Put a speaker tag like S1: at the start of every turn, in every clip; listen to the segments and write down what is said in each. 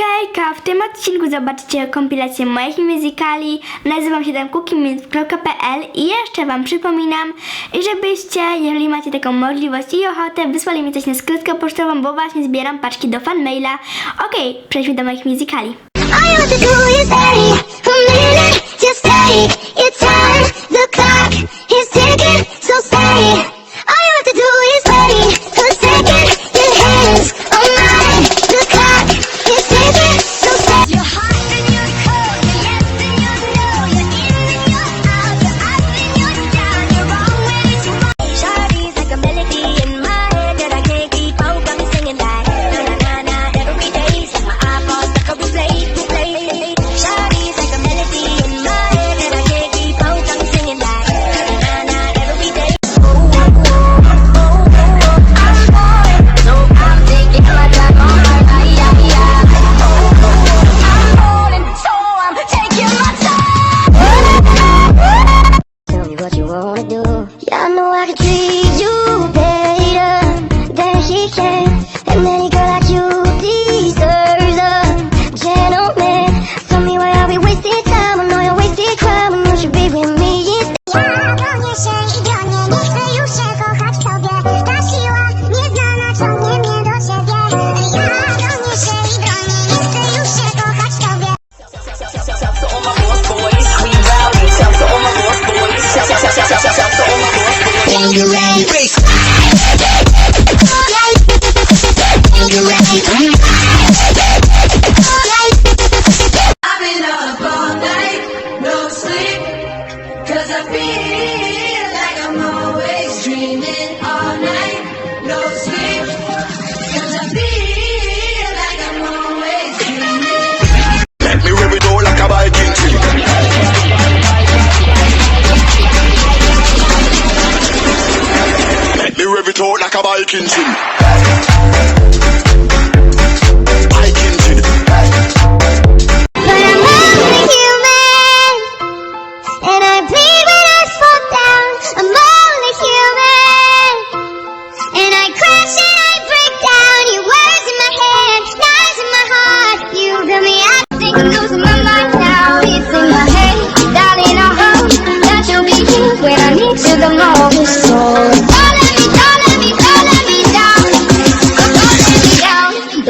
S1: Hejka, w tym odcinku zobaczycie kompilację moich muzykali. Nazywam się cookiemusic.pl i jeszcze wam przypominam, żebyście, jeżeli macie taką możliwość i ochotę, wysłali mi coś na skrytkę pocztową, bo właśnie zbieram paczki do fanmaila. Okej, przejdźmy do moich muzykali.
S2: All a
S3: Viking ship.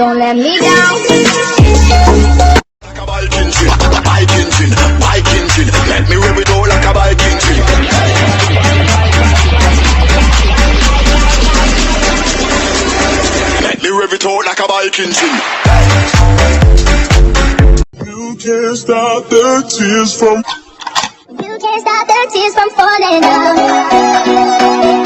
S2: Don't let me down. Don't let me.
S3: Like a Viking. Viking. Viking. Let me it like a Viking. Let me it like a Viking. You can't stop the tears from
S2: You can't stop the tears from falling down.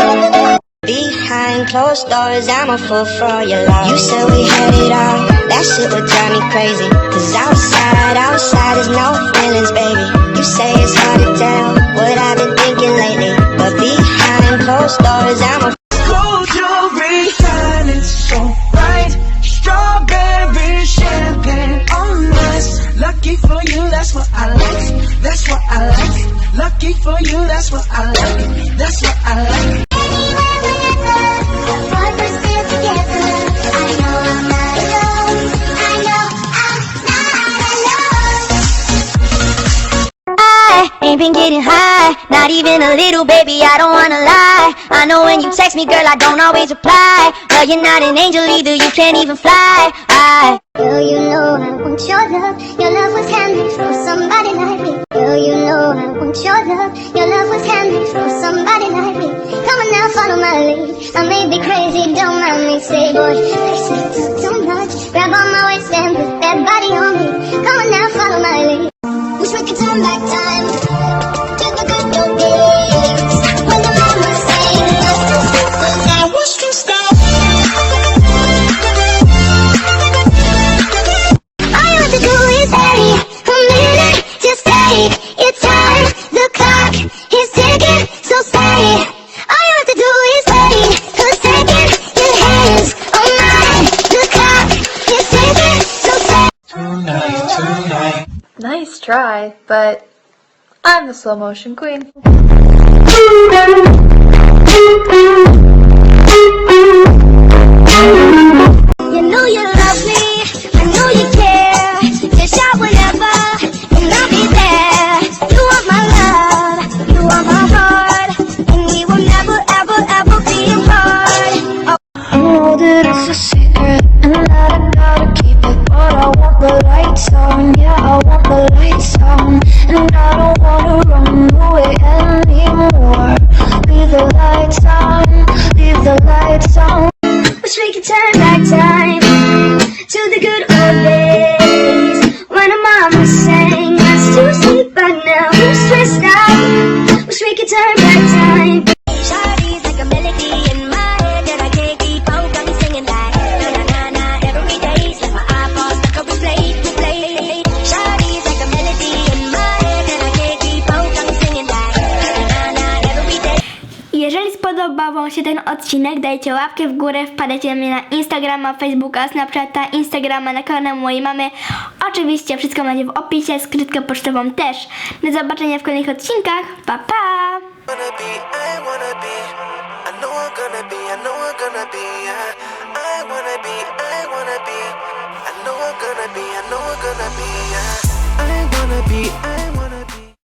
S4: Closed doors, I'm a fool for your love. You said we had it all, that shit would drive me crazy. Cause outside, outside is no feelings, baby. You say it's hard to tell what I've been thinking lately. But behind closed doors, I'm a
S5: Gold jewelry shining so bright. Strawberry champagne on us. Lucky for you, that's what I like. That's what I like. Lucky for you, that's what I like. That's what I like.
S2: Ain't been getting high, not even a little, baby. I don't wanna lie. I know when you text me, girl, I don't always reply. Well, you're not an angel either, you can't even fly. I Girl, you know I want your love. Your love was handmade for somebody like me. Girl, you know I want your love. Your love was handmade for somebody like me. Come on now, follow my lead. I may be crazy, don't mind me. Say, boy, too, too much. Grab on my waist and put that body on me. Come on now, follow my lead. Wish we could turn back time
S6: try, but I'm the slow motion queen.
S1: to the good się ten odcinek, dajcie łapkę w górę, wpadajcie na mnie na Instagrama, Facebooka, Snapchata, Instagrama, na kanał mojej mamy. Oczywiście wszystko macie w opisie, skrytkę pocztową też. Do zobaczenia w kolejnych odcinkach. Pa, pa!
S7: I know gonna be, I know gonna be. I wanna be, I wanna be. I know gonna be, I be. I wanna be, I